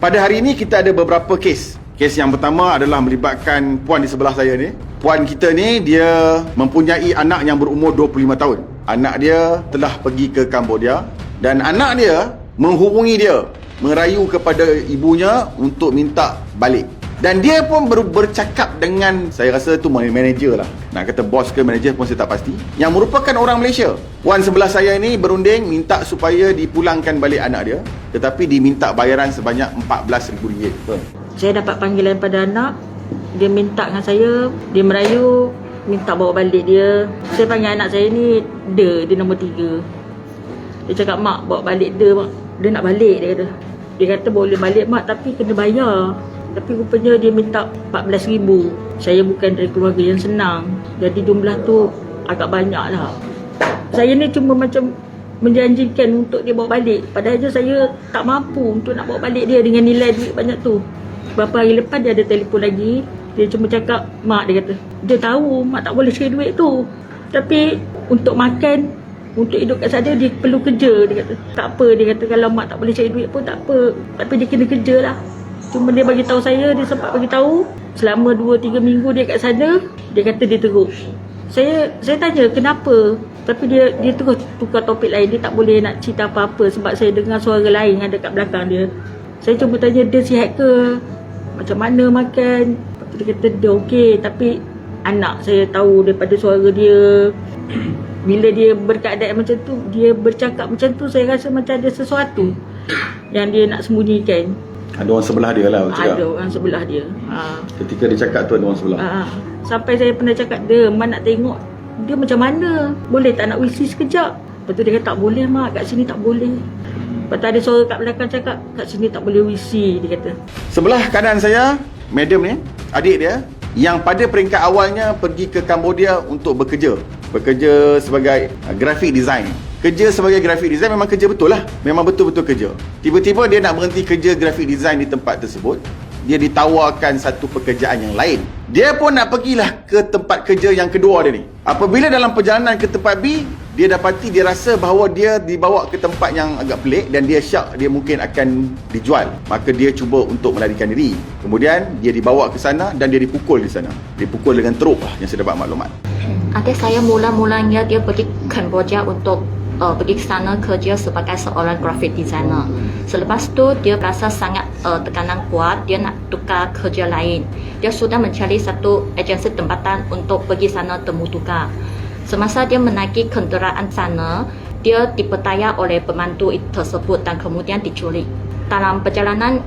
Pada hari ini kita ada beberapa kes. Kes yang pertama adalah melibatkan puan di sebelah saya ni. Puan kita ni dia mempunyai anak yang berumur 25 tahun. Anak dia telah pergi ke Cambodia dan anak dia menghubungi dia merayu kepada ibunya untuk minta balik. Dan dia pun ber, bercakap dengan saya rasa tu manager lah. Nak kata bos ke manager pun saya tak pasti. Yang merupakan orang Malaysia. Puan sebelah saya ni berunding minta supaya dipulangkan balik anak dia. Tetapi diminta bayaran sebanyak RM14,000. Betul. Saya dapat panggilan pada anak. Dia minta dengan saya, dia merayu, minta bawa balik dia. Saya panggil anak saya ni, dia, dia nombor tiga. Dia cakap, mak bawa balik dia, mak. Dia nak balik, dia kata. Dia kata boleh balik mak tapi kena bayar. Tapi rupanya dia minta RM14,000. Saya bukan dari keluarga yang senang. Jadi jumlah tu agak banyak lah. Saya ni cuma macam menjanjikan untuk dia bawa balik. Padahal saya tak mampu untuk nak bawa balik dia dengan nilai duit banyak tu. Beberapa hari lepas dia ada telefon lagi. Dia cuma cakap, mak dia kata. Dia tahu mak tak boleh share duit tu. Tapi untuk makan, untuk hidup kat sana dia perlu kerja dia kata. Tak apa dia kata kalau mak tak boleh cari duit pun tak apa. Tapi dia kena kerja lah. Cuma dia bagi tahu saya, dia sempat bagi tahu selama 2 3 minggu dia kat sana, dia kata dia teruk. Saya saya tanya kenapa? Tapi dia dia terus tukar topik lain. Dia tak boleh nak cerita apa-apa sebab saya dengar suara lain yang ada kat belakang dia. Saya cuba tanya dia sihat ke? Macam mana makan? Lepas tu dia kata dia okey tapi anak saya tahu daripada suara dia bila dia berkeadaan macam tu dia bercakap macam tu saya rasa macam ada sesuatu yang dia nak sembunyikan Ada orang sebelah dia lah cakap. ada orang sebelah dia ha. Ketika dia cakap tu ada orang sebelah. ha. sampai saya pernah cakap dia mak nak tengok dia macam mana boleh tak nak wisi sekejap lepas tu dia kata tak boleh mak kat sini tak boleh lepas tu ada suara kat belakang cakap kat sini tak boleh wisi dia kata Sebelah kanan saya, madam ni, adik dia yang pada peringkat awalnya pergi ke Cambodia untuk bekerja. Bekerja sebagai uh, graphic design. Kerja sebagai graphic design memang kerja betul lah. Memang betul-betul kerja. Tiba-tiba dia nak berhenti kerja graphic design di tempat tersebut. Dia ditawarkan satu pekerjaan yang lain. Dia pun nak pergilah ke tempat kerja yang kedua dia ni. Apabila dalam perjalanan ke tempat B, dia dapati dia rasa bahawa dia dibawa ke tempat yang agak pelik dan dia syak dia mungkin akan dijual. Maka dia cuba untuk melarikan diri. Kemudian dia dibawa ke sana dan dia dipukul di sana. Dipukul dengan teruk lah yang saya dapat maklumat. Adik saya mula-mulanya dia pergi Kamboja untuk uh, pergi ke sana kerja sebagai seorang graphic designer. Selepas tu dia rasa sangat uh, tekanan kuat, dia nak tukar kerja lain. Dia sudah mencari satu agensi tempatan untuk pergi sana temu tukar. Semasa dia menaiki kenderaan sana, dia dipercaya oleh pemandu tersebut dan kemudian diculik. Dalam perjalanan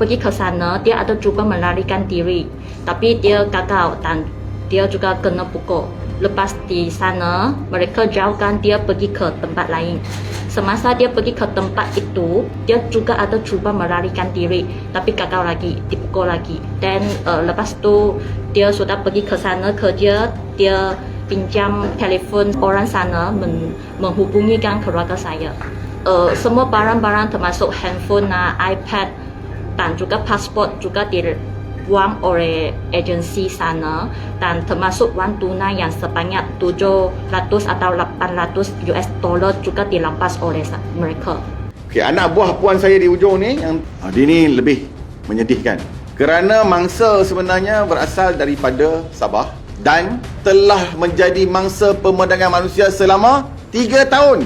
pergi ke sana, dia ada juga melarikan diri. Tapi dia gagal dan dia juga kena pukul. Lepas di sana, mereka jauhkan dia pergi ke tempat lain. Semasa dia pergi ke tempat itu, dia juga ada cuba melarikan diri, tapi gagal lagi, dipukul lagi. Dan uh, lepas tu, dia sudah pergi ke sana kerja, dia pinjam telefon orang sana men, menghubungikan keluarga saya. Uh, semua barang-barang termasuk handphone, uh, iPad dan juga pasport juga dibuang oleh agensi sana dan termasuk wang tunai yang sebanyak 700 atau 800 US dollar juga dirampas oleh mereka. Okey, anak buah puan saya di ujung ni yang ah, dia ni lebih menyedihkan. Kerana mangsa sebenarnya berasal daripada Sabah dan telah menjadi mangsa pemandangan manusia selama 3 tahun.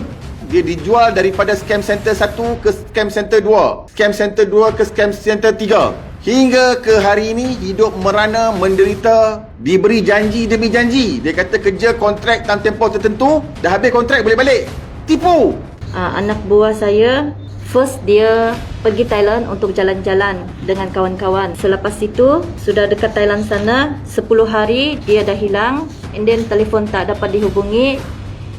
Dia dijual daripada scam center 1 ke scam center 2, scam center 2 ke scam center 3. Hingga ke hari ini hidup merana menderita diberi janji demi janji. Dia kata kerja kontrak dalam tempoh tertentu, dah habis kontrak boleh balik. Tipu. uh, anak buah saya first dia pergi Thailand untuk jalan-jalan dengan kawan-kawan. Selepas itu sudah dekat Thailand sana 10 hari dia dah hilang and then telefon tak dapat dihubungi.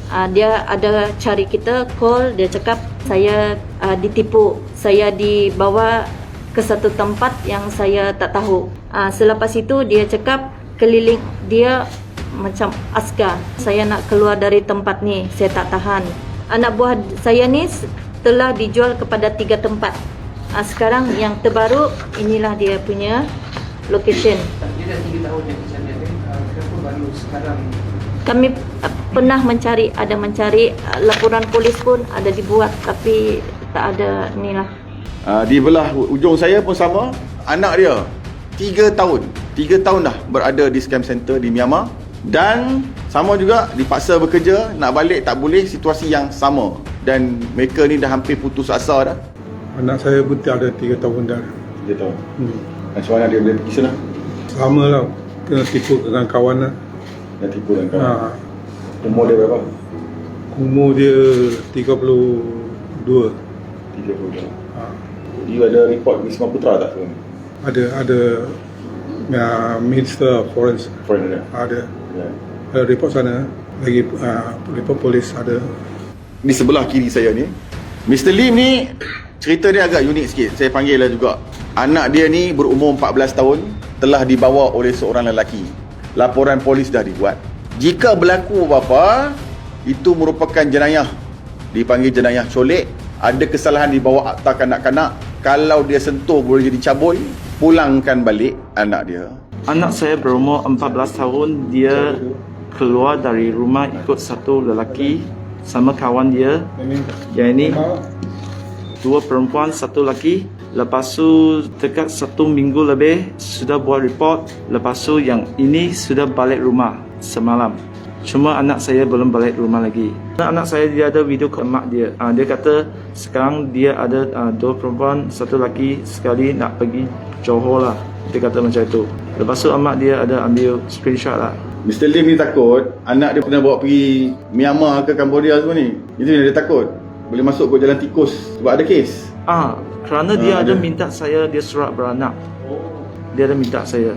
Uh, dia ada cari kita call dia cakap saya uh, ditipu. Saya dibawa ke satu tempat yang saya tak tahu. Uh, selepas itu dia cakap keliling dia macam askar. Saya nak keluar dari tempat ni. Saya tak tahan. Anak buah saya ni telah dijual kepada tiga tempat. Ah, sekarang yang terbaru inilah dia punya location. Dia dah 3 tahun yang kan uh, Kenapa baru sekarang Kami ah, pernah mencari, ada mencari ah, laporan polis pun ada dibuat tapi tak ada inilah. Uh, di belah ujung saya pun sama. Anak dia 3 tahun. 3 tahun dah berada di scam center di Myanmar dan sama juga dipaksa bekerja, nak balik tak boleh, situasi yang sama. Dan mereka ni dah hampir putus asa dah. Anak saya pun ada 3 tahun dah. 3 tahun. Hmm. Macam mana dia boleh pergi sana? Sama lah. Kena tipu dengan kawan lah. Dah tipu dan kawan. Ha. Umur dia berapa? Umur dia 32. 32. You ada report Wisma Putra tak tu? Ada ada. Ya, Minister of Forest Foreign dia. ada. Ya. ada report sana. Lagi uh, report polis ada. Di sebelah kiri saya ni. Mr. Lim ni Cerita dia agak unik sikit. Saya panggil lah juga. Anak dia ni berumur 14 tahun Telah dibawa oleh seorang lelaki. Laporan polis dah dibuat. Jika berlaku apa-apa Itu merupakan jenayah. Dipanggil jenayah colek Ada kesalahan di bawah akta kanak-kanak Kalau dia sentuh boleh jadi cabul Pulangkan balik anak dia Anak saya berumur 14 tahun, dia keluar dari rumah ikut satu lelaki sama kawan dia. Yang ini dua perempuan, satu lelaki. Lepas tu dekat satu minggu lebih sudah buat report. Lepas tu yang ini sudah balik rumah semalam. Cuma anak saya belum balik rumah lagi. Anak saya dia ada video ke mak dia. Ah, dia kata sekarang dia ada ah, dua perempuan, satu lelaki sekali nak pergi Johor lah. Dia kata macam itu. Lepas tu amak dia ada ambil screenshot lah. Mr. Lim ni takut Anak dia pernah bawa pergi Myanmar ke Cambodia semua ni Itu yang dia takut Boleh masuk ke jalan tikus Sebab ada kes Ah, kerana dia Ah, ada dia- minta saya dia surat beranak. Dia ada minta saya.